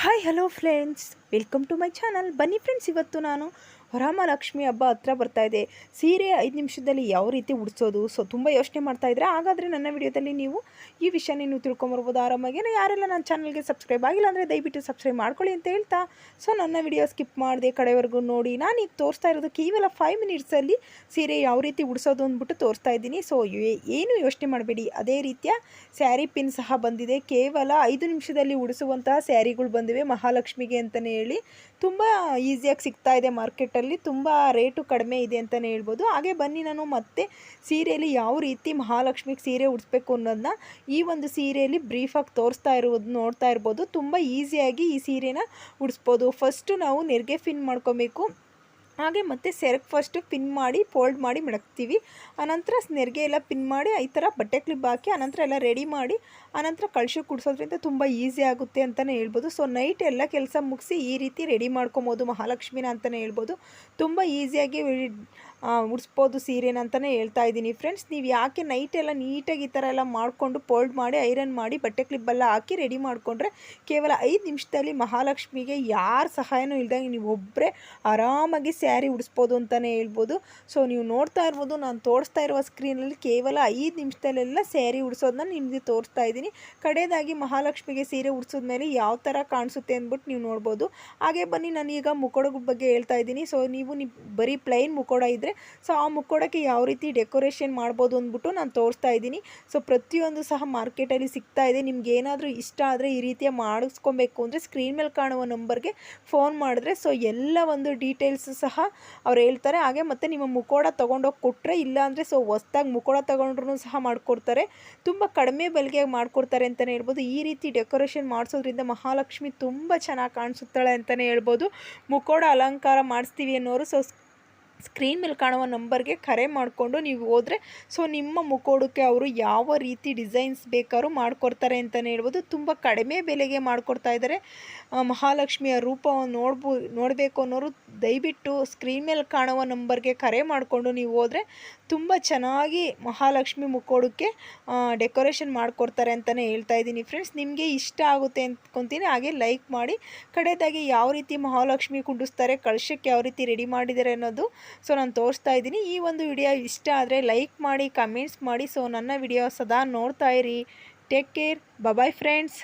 Hi hello friends welcome to my channel ಬನ್ನಿ friends ಇವತ್ತು ನಾನು ವರಮಹಾಲಕ್ಷ್ಮಿ ಹಬ್ಬ ಹತ್ರ ಬರ್ತಾ ಇದೆ. ಸೀರೆ ಐದು ನಿಮಿಷದಲ್ಲಿ ಯಾವ ರೀತಿ ಉಡಿಸೋದು? ಸೊ ತುಂಬ ಯೋಚನೆ ಮಾಡ್ತಾ ಇದ್ರೆ ಹಾಗಾದರೆ ನನ್ನ ವಿಡಿಯೋದಲ್ಲಿ ನೀವು ಈ ವಿಷಯ ನೀವು ತಿಳ್ಕೊಂಬರ್ಬೋದು. ಆರಾಮಾಗಿ ಯಾರೆಲ್ಲ ನನ್ನ ಚಾನಲ್ಗೆ ಸಬ್ಸ್ಕ್ರೈಬ್ ಆಗಿಲ್ಲ ಅಂದರೆ ದಯವಿಟ್ಟು ಸಬ್ಸ್ಕ್ರೈಬ್ ಮಾಡ್ಕೊಳ್ಳಿ ಅಂತ ಹೇಳ್ತಾ. ಸೊ ನನ್ನ ವಿಡಿಯೋ ಸ್ಕಿಪ್ ಮಾಡಿದೆ ಕಡೆವರೆಗೂ ನೋಡಿ. ನಾನು ಈಗ ತೋರಿಸ್ತಾ ಇರೋದು ಕೇವಲ ಫೈವ್ ಮಿನಿಟ್ಸಲ್ಲಿ ಸೀರೆ ಯಾವ ರೀತಿ ಉಡಿಸೋದು ಅಂದ್ಬಿಟ್ಟು ತೋರಿಸ್ತಾ ಇದ್ದೀನಿ. ಸೊ ಏನು ಯೋಚನೆ ಮಾಡಬೇಡಿ. ಅದೇ ರೀತಿಯ ಸ್ಯಾರಿ ಪಿನ್ ಸಹ ಬಂದಿದೆ. ಕೇವಲ ಐದು ನಿಮಿಷದಲ್ಲಿ ಉಡಿಸುವಂತಹ ಸ್ಯಾರಿಗಳು ಬಂದಿವೆ ಮಹಾಲಕ್ಷ್ಮಿಗೆ ಅಂತಲೇ ಹೇಳಿ. ತುಂಬ ಈಸಿಯಾಗಿ ಸಿಗ್ತಾ ಇದೆ ಮಾರ್ಕೆಟಲ್ಲಿ ತುಂಬ ರೇಟು ಕಡಿಮೆ ಇದೆ ಅಂತಲೇ ಹೇಳ್ಬೋದು. ಹಾಗೆ ಬನ್ನಿ, ನಾನು ಮತ್ತೆ ಸೀರೆಯಲ್ಲಿ ಯಾವ ರೀತಿ ಮಹಾಲಕ್ಷ್ಮಿಗೆ ಸೀರೆ ಉಡಿಸ್ಬೇಕು ಅನ್ನೋದನ್ನ ಈ ಒಂದು ಸೀರೆಯಲ್ಲಿ ಬ್ರೀಫಾಗಿ ತೋರಿಸ್ತಾ ಇರೋದು, ನೋಡ್ತಾ ಇರ್ಬೋದು. ತುಂಬ ಈಸಿಯಾಗಿ ಈ ಸೀರೆನ ಉಡಿಸ್ಬೋದು. ಫಸ್ಟು ನಾವು ನೆರಿಗೆ ಫಿನ್ ಮಾಡ್ಕೊಬೇಕು. ಹಾಗೆ ಮತ್ತೆ ಸೆರಗ್ ಫಸ್ಟು ಪಿನ್ ಮಾಡಿ ಫೋಲ್ಡ್ ಮಾಡಿ ಮಡಗ್ತೀವಿ. ಆನಂತರ ನೆರಿಗೆ ಎಲ್ಲ ಪಿನ್ ಮಾಡಿ ಈ ಥರ ಬಟ್ಟೆ ಕ್ಲಿಪ್ ಹಾಕಿ ಆನಂತರ ಎಲ್ಲ ರೆಡಿ ಮಾಡಿ ಆನಂತರ ಕಳ್ಸಿ ಕುಡಿಸೋದ್ರಿಂದ ತುಂಬ ಈಸಿ ಆಗುತ್ತೆ ಅಂತಲೇ ಹೇಳ್ಬೋದು. ಸೊ ನೈಟ್ ಎಲ್ಲ ಕೆಲಸ ಮುಗಿಸಿ ಈ ರೀತಿ ರೆಡಿ ಮಾಡ್ಕೊಬೋದು ಮಹಾಲಕ್ಷ್ಮಿನ ಅಂತಲೇ ಹೇಳ್ಬೋದು. ತುಂಬ ಈಸಿಯಾಗಿ ಉಡಿಸ್ಬೋದು ಸೀರೆನ ಅಂತಲೇ ಹೇಳ್ತಾ ಇದ್ದೀನಿ ಫ್ರೆಂಡ್ಸ್ ನೀವು ಯಾಕೆ ನೈಟೆಲ್ಲ ನೀಟಾಗಿ ಈ ಥರ ಎಲ್ಲ ಮಾಡಿಕೊಂಡು ಫೋಲ್ಡ್ ಮಾಡಿ ಐರನ್ ಮಾಡಿ, ಬಟ್ಟೆ ಕ್ಲಿಪ್ಪೆಲ್ಲ ಹಾಕಿ ರೆಡಿ ಮಾಡಿಕೊಂಡ್ರೆ ಕೇವಲ ಐದು ನಿಮಿಷದಲ್ಲಿ ಮಹಾಲಕ್ಷ್ಮಿಗೆ ಯಾರ ಸಹಾಯನೂ ಇಲ್ದಂಗೆ ನೀವು ಒಬ್ಬರೇ ಆರಾಮಾಗಿ ಸ್ಯಾರಿ ಉಡಿಸ್ಬೋದು ಅಂತಲೇ ಹೇಳ್ಬೋದು. ಸೊ ನೀವು ನೋಡ್ತಾ ಇರ್ಬೋದು, ನಾನು ತೋರಿಸ್ತಾ ಇರುವ ಸ್ಕ್ರೀನಲ್ಲಿ ಕೇವಲ ಐದು ನಿಮಿಷದಲ್ಲೆಲ್ಲ ಸ್ಯಾರಿ ಉಡಿಸೋದನ್ನ ನಿಮಗೆ ತೋರಿಸ್ತಾ ಇದ್ದೀನಿ. ಕಡೆಯದಾಗಿ ಮಹಾಲಕ್ಷ್ಮಿಗೆ ಸೀರೆ ಉಡಿಸೋದ ಮೇಲೆ ಯಾವ ಥರ ಕಾಣಿಸುತ್ತೆ ಅಂದ್ಬಿಟ್ಟು ನೀವು ನೋಡ್ಬೋದು. ಹಾಗೆ ಬನ್ನಿ, ನಾನೀಗ ಮುಖೋಡದ ಬಗ್ಗೆ ಹೇಳ್ತಾ ಇದ್ದೀನಿ. ಸೊ ನೀವು ನಿಮ್ಮ ಬರೀ ಪ್ಲೈನ್ ಮುಖೋಡ ಇದ್ದರೆ ಸೊ ಆ ಮುಕ್ಕೋಡಕ್ಕೆ ಯಾವ ರೀತಿ ಡೆಕೋರೇಷನ್ ಮಾಡ್ಬೋದು ಅಂದ್ಬಿಟ್ಟು ನಾನು ತೋರಿಸ್ತಾ ಇದ್ದೀನಿ. ಸೊ ಪ್ರತಿಯೊಂದು ಸಹ ಮಾರ್ಕೆಟಲ್ಲಿ ಸಿಗ್ತಾ ಇದೆ. ನಿಮ್ಗೆ ಏನಾದರೂ ಇಷ್ಟ ಆದರೆ ಈ ರೀತಿಯ ಮಾಡಿಸ್ಕೊಬೇಕು ಅಂದರೆ ಸ್ಕ್ರೀನ್ ಮೇಲೆ ಕಾಣುವ ನಂಬರ್ಗೆ ಫೋನ್ ಮಾಡಿದ್ರೆ ಸೊ ಎಲ್ಲ ಒಂದು ಡೀಟೇಲ್ಸ್ ಸಹ ಅವ್ರು ಹೇಳ್ತಾರೆ. ಹಾಗೆ ಮತ್ತು ನಿಮ್ಮ ಮುಖೋಡ ತೊಗೊಂಡೋಗಿ ಕೊಟ್ಟರೆ ಇಲ್ಲಾಂದರೆ ಸೊ ಹೊಸ್ದಾಗಿ ಮುಖೋಡ ತೊಗೊಂಡ್ರು ಸಹ ಮಾಡಿಕೊಡ್ತಾರೆ. ತುಂಬ ಕಡಿಮೆ ಬೆಲೆಗೆ ಮಾಡಿಕೊಡ್ತಾರೆ ಅಂತಲೇ ಹೇಳ್ಬೋದು. ಈ ರೀತಿ ಡೆಕೋರೇಷನ್ ಮಾಡಿಸೋದ್ರಿಂದ ಮಹಾಲಕ್ಷ್ಮಿ ತುಂಬ ಚೆನ್ನಾಗಿ ಕಾಣಿಸುತ್ತಾಳೆ ಅಂತಲೇ ಹೇಳ್ಬೋದು. ಮುಖೋಡ ಅಲಂಕಾರ ಮಾಡಿಸ್ತೀವಿ ಅನ್ನೋರು ಸೊ ಸ್ಕ್ರೀನ್ ಮೇಲೆ ಕಾಣುವ ನಂಬರ್ಗೆ ಕರೆ ಮಾಡಿಕೊಂಡು ನೀವು ಹೋದರೆ, ಸೊ ನಿಮ್ಮ ಮುಖೋಡಕ್ಕೆ ಅವರು ಯಾವ ರೀತಿ ಡಿಸೈನ್ಸ್ ಬೇಕಾದ್ರೂ ಮಾಡಿಕೊಡ್ತಾರೆ ಅಂತಲೇ ಹೇಳ್ಬೋದು. ತುಂಬ ಕಡಿಮೆ ಬೆಲೆಗೆ ಮಾಡಿಕೊಡ್ತಾ ಇದ್ದಾರೆ. ಮಹಾಲಕ್ಷ್ಮಿಯ ರೂಪವನ್ನು ನೋಡ್ಬೋ, ನೋಡಬೇಕು ಅನ್ನೋರು ದಯವಿಟ್ಟು ಸ್ಕ್ರೀನ್ ಮೇಲೆ ಕಾಣುವ ನಂಬರ್ಗೆ ಕರೆ ಮಾಡಿಕೊಂಡು ನೀವು ಹೋದರೆ ತುಂಬ ಚೆನ್ನಾಗಿ ಮಹಾಲಕ್ಷ್ಮಿ ಮುಖೋಡಕ್ಕೆ ಡೆಕೋರೇಷನ್ ಮಾಡಿಕೊಡ್ತಾರೆ ಅಂತಲೇ ಹೇಳ್ತಾ ಇದ್ದೀನಿ ಫ್ರೆಂಡ್ಸ್. ನಿಮಗೆ ಇಷ್ಟ ಆಗುತ್ತೆ ಅಂದ್ಕೊತೀನಿ ಹಾಗೆ ಲೈಕ್ ಮಾಡಿ. ಕಡೆಯದಾಗಿ ಯಾವ ರೀತಿ ಮಹಾಲಕ್ಷ್ಮಿ ಕುಂಡಿಸ್ತಾರೆ ಕಳಶಕ್ಕೆ ಯಾವ ರೀತಿ ರೆಡಿ ಮಾಡಿದ್ದಾರೆ ಅನ್ನೋದು ಸೊ ನಾನು ತೋರಿಸ್ತಾ ಇದ್ದೀನಿ. ಈ ಒಂದು ವಿಡಿಯೋ ಇಷ್ಟ ಆದರೆ ಲೈಕ್ ಮಾಡಿ, ಕಮೆಂಟ್ಸ್ ಮಾಡಿ. ಸೊ ನನ್ನ ವಿಡಿಯೋ ಸದಾ ನೋಡ್ತಾ ಇರಿ. Take care bye-bye friends